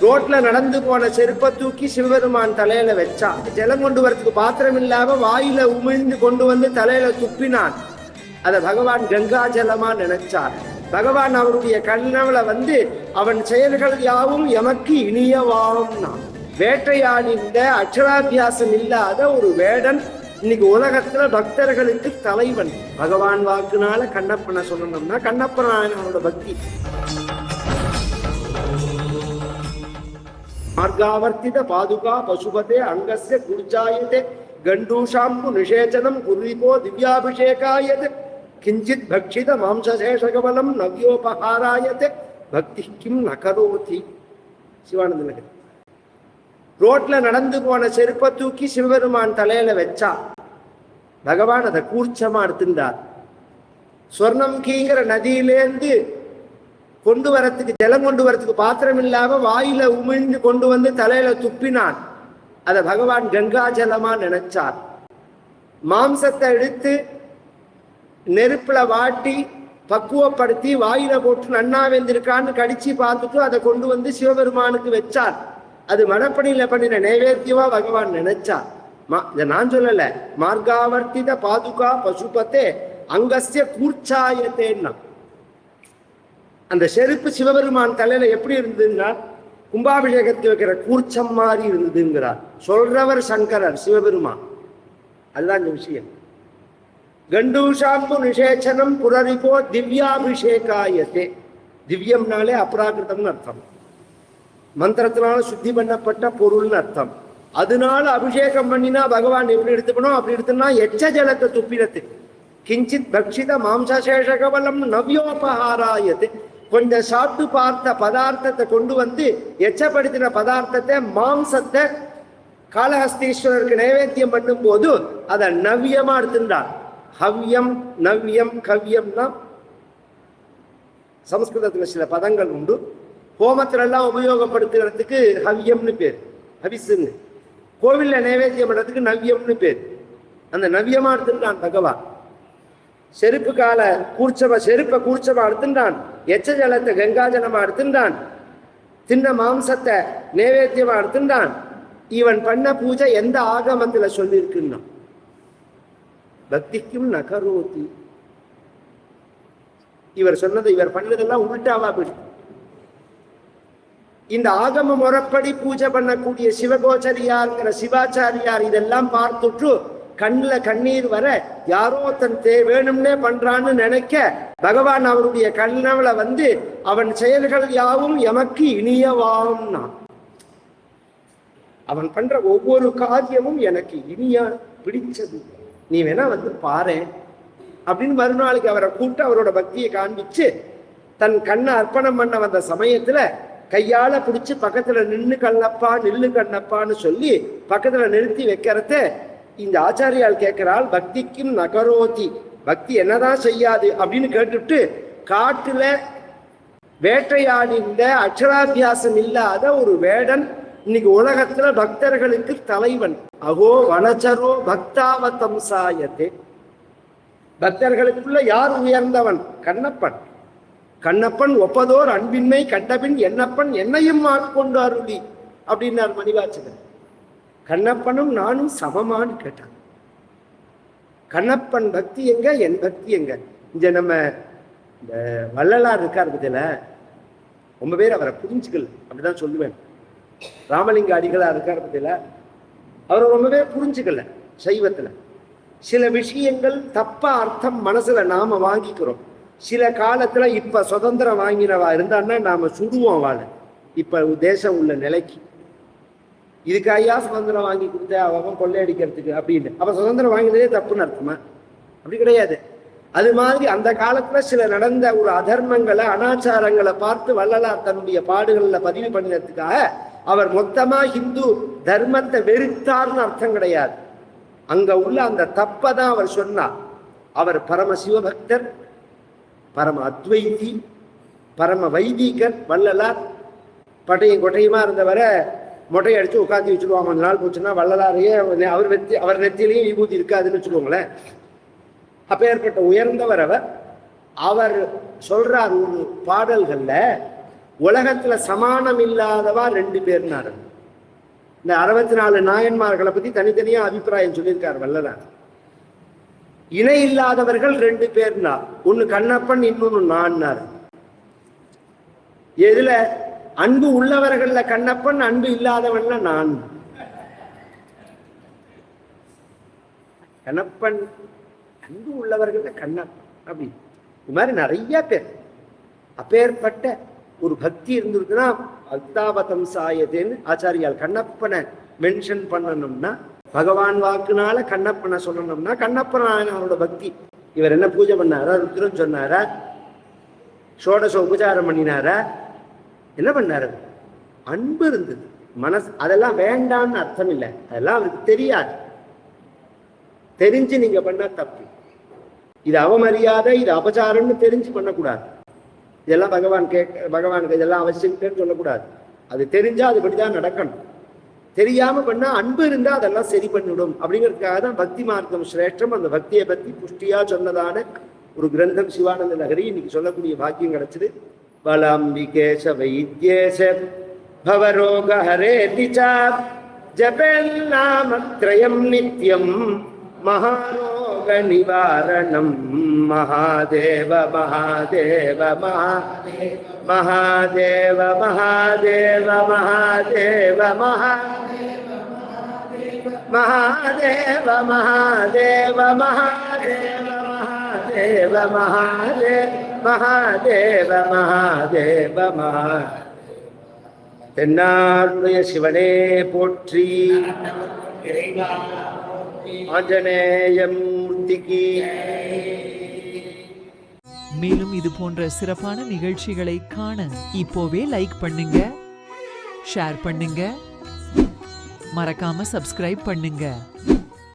ரோட்ல நடந்து போன செருப்பை தூக்கி சிவபெருமான் தலையில வச்சான். ஜலம் கொண்டு வரதுக்கு பாத்திரம் இல்லாம வாயில உமிழ்ந்து கொண்டு வந்து தலையில துப்பினான். அத பகவான் கங்கா ஜலமா நினைச்சார். பகவான் அவருடைய கண்ணவளை வந்து அவன் செயல்கள் யாவும் எமக்கு இனியவாம்னா. வேட்டையாடிந்த அக்ஷராபியாசம் இல்லாத ஒரு வேடன் இன்னைக்கு உலகத்துல பக்தர்களுக்கு தலைவன். பகவான் வாக்குனால கண்ணப்பனை சொல்லணும்னா கண்ணப்பன் அவனோட பக்தி. மார்காவர்த்தித பாதுகா பசுபதே அங்கஸ்ய குர்ஜாயதே கண்டூஷாம்பு நிஷேச்சனம் குர்விபோ திவ்யாபிஷேகாயதே கிஞ்சித் பக்ஷித மாம்சசேஷகபலம் நவ்யோபகாராயதே பக்தி கிம் நகரோதி சிவானந்த நகர் ரோட்ல நடந்து போன செருப்பை தூக்கி சிவபெருமான் தலையில வச்சா பகவான் அதை கூர்ச்சமா எடுத்துட்டார் சொர்ணம் கீங்கிற நதியிலேருந்து கொண்டு வரத்துக்கு ஜலம் கொண்டு வரத்துக்கு பாத்திரம் இல்லாம வாயில உமிழ்ந்து கொண்டு வந்து தலையில துப்பினான். அதை பகவான் கங்கா ஜலமா நினைச்சார். மாம்சத்தை எடுத்து நெருப்புல வாட்டி பக்குவப்படுத்தி வாயில போட்டு நன்னா வெந்திருக்கான்னு கடிச்சு பார்த்துட்டு அதை கொண்டு வந்து சிவபெருமானுக்கு வச்சார். அது மணப்பணியில பண்ணின நைவேத்தியமா பகவான் நினைச்சார். மா இதை நான் சொல்லல. மார்காவர்த்தித பாதுகா பசுபத்தே அங்கசிய கூர்ச்சாயத்தேன்னா. அந்த செருப்பு சிவபெருமான் தலையில எப்படி இருந்ததுன்னா கும்பாபிஷேகத்தில் வைக்கிற கூர்ச்சம் மாதிரி இருந்ததுங்கிறார். சொல்றவர் சங்கரர் சிவபெருமான். அதுதான் இந்த விஷயம். கண்டூஷாம்பு நிஷேச்சனம் புரரிபோ திவ்யாபிஷேகாயத்தே. திவ்யம்னாலே அப்ராகிருதம்னு அர்த்தம். மந்திரத்தினால சுத்தி பண்ணப்பட்ட பொருள்னு அர்த்தம். அதனால அபிஷேகம் பண்ணினா பகவான் எப்படி எடுத்துக்கணும்? அப்படி எடுத்துனா எச்ச ஜலத்தை துப்பினத்து கிஞ்சித் பக்ஷித மாம்சசேஷகவலம் நவ்யோபகாராயது கொஞ்சம் சாப்பிட்டு பார்த்த பதார்த்தத்தை கொண்டு வந்து எச்சப்படுத்தின பதார்த்தத்தை மாம்சத்தை காளஹஸ்தீஸ்வரருக்கு நைவேத்தியம் பண்ணும்போது அதை நவ்யமா எடுத்துட்டார் ஹவ்யம் நவ்யம் கவ்யம்னா சமஸ்கிருதத்தில் சில பதங்கள் உண்டு. ஹோமத்துல எல்லாம் உபயோகப்படுத்துறதுக்கு ஹவ்யம்னு பேர் ஹவிசுன்னு கோவில்ல நைவேத்தியம் பண்றதுக்கு நவ்யம்னு பேர். அந்த நவ்யமா எடுத்துட்டான் பகவான். செருப்பு கால கூர்ச்சமா செருப்பை கூர்ச்சமா எடுத்துட்டான் எச்ச ஜலத்தை கங்கா ஜலமா எடுத்துட்டான் தின்ன மாம்சத்தை நைவேத்தியமா எடுத்துட்டான் இவன் பண்ண பூஜை எந்த ஆகமத்துல சொல்லியிருக்குன்னா பக்திக்கும் நகரோதி இவர் சொன்னது இவர் பண்ணதெல்லாம் உள்டாவா போயிடுச்சு இந்த ஆகம முறைப்படி பூஜை பண்ணக்கூடிய சிவகோச்சரியாருங்கிற சிவாச்சாரியார் இதெல்லாம் பார்த்துட்டு கண்ணுல கண்ணீர் வர யாரோ தன் தே வேணும்னே பண்றான்னு நினைக்க பகவான் அவருடைய கண்ணவளை வந்து அவன் செயல்கள் யாவும் எமக்கு இனியவாம்னா. அவன் பண்ற ஒவ்வொரு காரியமும் எனக்கு இனியா பிடிச்சது. நீ வேணா வந்து பாரு. அப்படின்னு மறுநாளைக்கு அவரை கூப்பிட்டு அவரோட பக்தியை காண்பிச்சு தன் கண்ணை அர்ப்பணம் பண்ண வந்த சமயத்துல கையால பிடிச்சு பக்கத்துல நின்று கண்ணப்பா நில்லு கண்ணப்பான்னு சொல்லி பக்கத்துல நிறுத்தி வைக்கிறத இந்த ஆச்சாரியால் கேட்கிறாள் பக்திக்கும் நகரோதி பக்தி என்னதான் செய்யாது அப்படின்னு கேட்டுட்டு காட்டுல வேட்டையாடிந்த அக்ஷராபியாசம் இல்லாத ஒரு வேடன் இன்னைக்கு உலகத்துல பக்தர்களுக்கு தலைவன். அகோ வனச்சரோ பக்தாவதம் சாயத்தே பக்தர்களுக்குள்ள யார் உயர்ந்தவன்? கண்ணப்பன். கண்ணப்பன் ஒப்பதோர் அன்பின்மை கண்டபின் என்னப்பன் என்னையும் ஆட்கொண்டு அருளி அப்படின்னார் மணிவாச்சகன் கண்ணப்பனும் நானும் சமமான்னு கேட்டான் கண்ணப்பன் பக்தி எங்க என் பக்தி எங்க? இந்த நம்ம இந்த வள்ளலார் இருக்கார் பத்தியில ரொம்ப பேர் அவரை புரிஞ்சுக்கல அப்படிதான் சொல்லுவேன். ராமலிங்க அடிகளா இருக்கார் பத்தியில அவரை ரொம்ப பேர் புரிஞ்சுக்கல சைவத்துல. சில விஷயங்கள் தப்ப அர்த்தம் மனசுல நாம வாங்கிக்கிறோம். சில காலத்துல இப்ப சுதந்திரம் வாங்கினவா இருந்தான்னா நாம சுடுவோம் வாழ இப்ப தேசம் உள்ள நிலைக்கு. இதுக்கு ஐயா சுதந்திரம் வாங்கி கொடுத்த அவன் கொள்ளையடிக்கிறதுக்கு அப்படின்னு. அப்ப சுதந்திரம் வாங்கினதே தப்புன்னு அர்த்தமா? அப்படி கிடையாது. அது மாதிரி அந்த காலத்துல சில நடந்த ஒரு அதர்மங்களை அனாச்சாரங்களை பார்த்து வள்ளலார் தன்னுடைய பாடுகள்ல பதிவு பண்ணினதுக்காக அவர் மொத்தமா ஹிந்து தர்மத்தை வெறுத்தார்னு அர்த்தம் கிடையாது. அங்க உள்ள அந்த தப்பை தான் அவர் சொன்னார். அவர் பரம சிவபக்தர் பரம அத்வைதி பரம வைதிகர் வள்ளலார் பட்டையும் கொட்டையுமா இருந்தவரை மொட்டை அடித்து உட்காந்து வச்சுருவாங்க கொஞ்ச நாள் போச்சுன்னா வள்ளலாரையே அவர் நெத்தி அவர் நெத்திலையும் விபூதி இருக்காதுன்னு வச்சுக்கோங்களேன். அப்பேற்பட்ட உயர்ந்தவர் அவர். அவர் சொல்றார் ஒரு பாடல்கள்ல உலகத்துல சமானம் இல்லாதவா ரெண்டு பேர்னாரு. இந்த அறுபத்தி நாலு நாயன்மார்களை பத்தி தனித்தனியா அபிப்பிராயம் சொல்லியிருக்கார் வல்லலார் இணை இல்லாதவர்கள் ரெண்டு பேர்னா ஒன்னு கண்ணப்பன் இன்னொன்னு நான்னார். எதுல அன்பு உள்ளவர்கள்ல கண்ணப்பன் அன்பு இல்லாதவன்ல நான். கண்ணப்பன் அன்பு உள்ளவர்கள்ல கண்ணப்பன் அப்படி. இது மாதிரி நிறைய பேர். அப்பேற்பட்ட ஒரு பக்தி இருந்திருக்குன்னா பக்தாபதம் சாயதேன்னு ஆச்சாரியால் கண்ணப்பனை மென்ஷன் பண்ணணும்னா பகவான் வாக்குனால கண்ணப்பனை சொல்லணும்னா கண்ணப்பன் அவரோட பக்தி. இவர் என்ன பூஜை பண்ணாரா? ருத்ரன் சொன்னாரா? ஷோடச உபச்சாரம் பண்ணினாரா? என்ன பண்ணாரு? அன்பு இருந்தது. மனசு அதெல்லாம் வேண்டாம்னு அர்த்தம் இல்லை. அதெல்லாம் அவருக்கு தெரியாது. தெரிஞ்சு நீங்க பண்ணா தப்பு. இது அவமரியாதை இது அபச்சாரம்னு தெரிஞ்சு பண்ணக்கூடாது. இதெல்லாம் பகவான் கேட்க பகவானுக்கு இதெல்லாம் அவசியம் சொல்லக்கூடாது. அது தெரிஞ்சா அதுபடிதான் நடக்கணும். தெரியாம பண்ணா அன்பு இருந்தா அதெல்லாம் சரி பண்ணிவிடும் அப்படிங்கிறதுக்காக தான் பக்தி மார்க்கம் சிரேஷ்டம். அந்த பக்தியை பத்தி புஷ்டியா சொன்னதான ஒரு கிரந்தம் சிவானந்த நகரி இன்னைக்கு சொல்லக்கூடிய பாக்கியம் கிடைச்சது. बलाम्बिकेश वैद्येश भवरोग भवरोगहरेति च जपेन्नामत्रयं नित्यं महारोगनिवारणं। महादेव महादेव महादेव महादेव महादेव महादेव महादेव महादेव महादेव மகாதேவ மகாதேவ மகாதேவ மகாதேவ மகாதேவ. மகாதேவ மகா தென்னாடுடைய சிவனே போற்றி. ஆஞ்சநேயம் மூர்த்திக்கு. மேலும் இது போன்ற சிறப்பான நிகழ்ச்சிகளை காண இப்போவே லைக் பண்ணுங்க ஷேர் பண்ணுங்க. மறக்காம சப்ஸ்கிரைப் பண்ணுங்க.